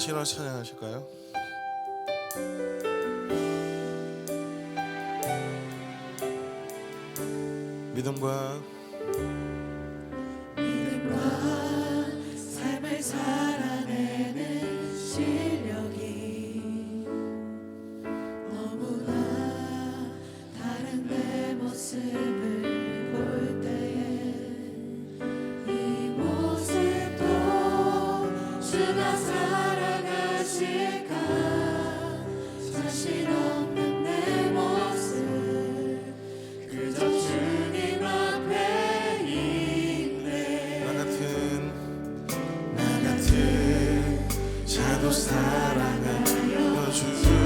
신화 찬양하실까요? 믿음과 믿음과 삶을 살아내는 실력이 너무나 다른 내 모습을 볼 때에 이 모습도 주가 사 자도 사랑하여 주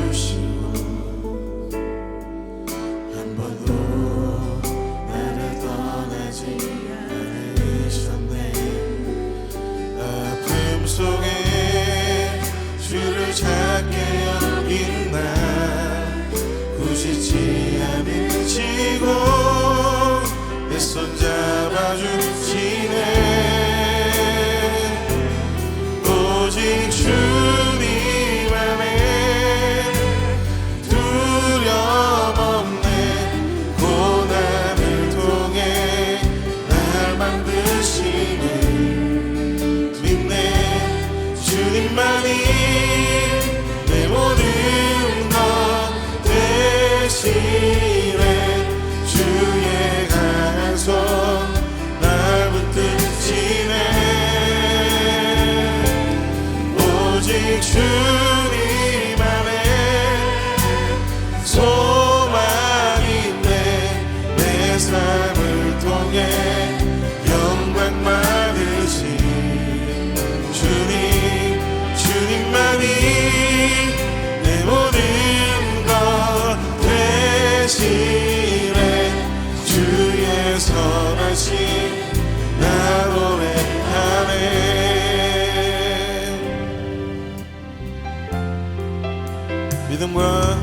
믿음과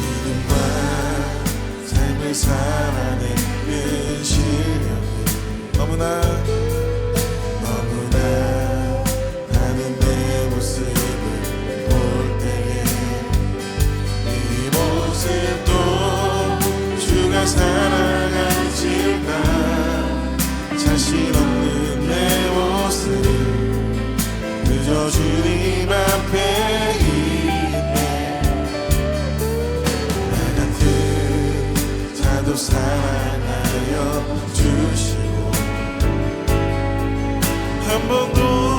믿음과 삶을 살아내는 실력 너무나 나도 사랑하여 주시고 한 번도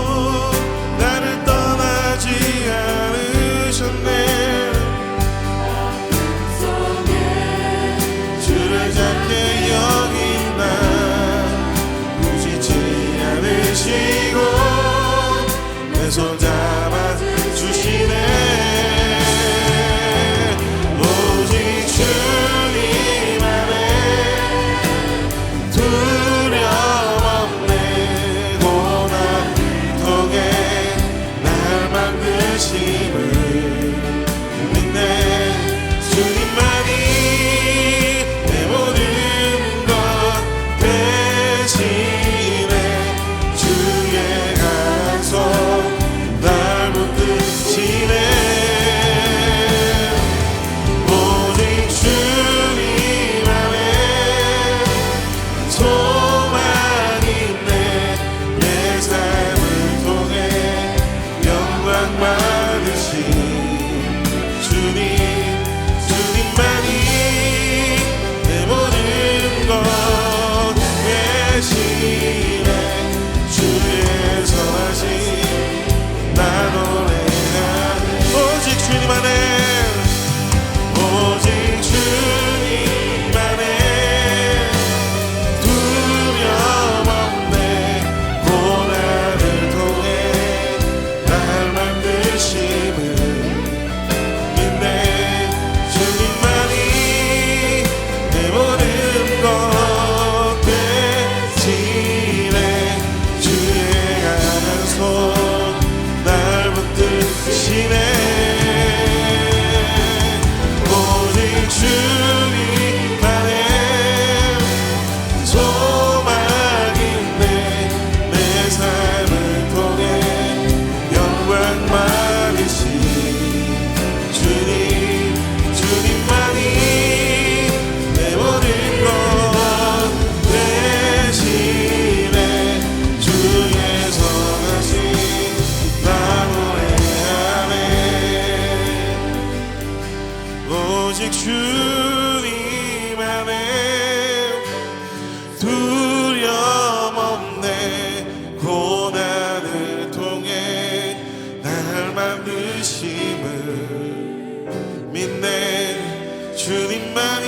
주님만이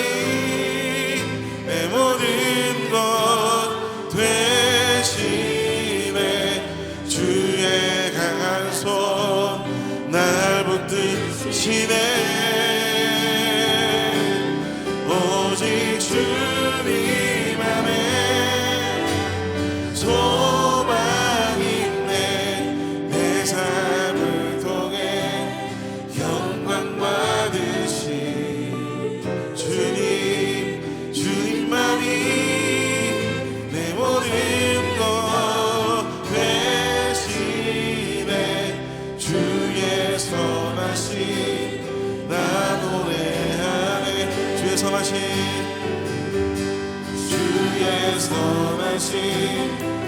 내 모든 것 되시네 주의 강한 손 날 붙드시네. 선하신 주의 선하신.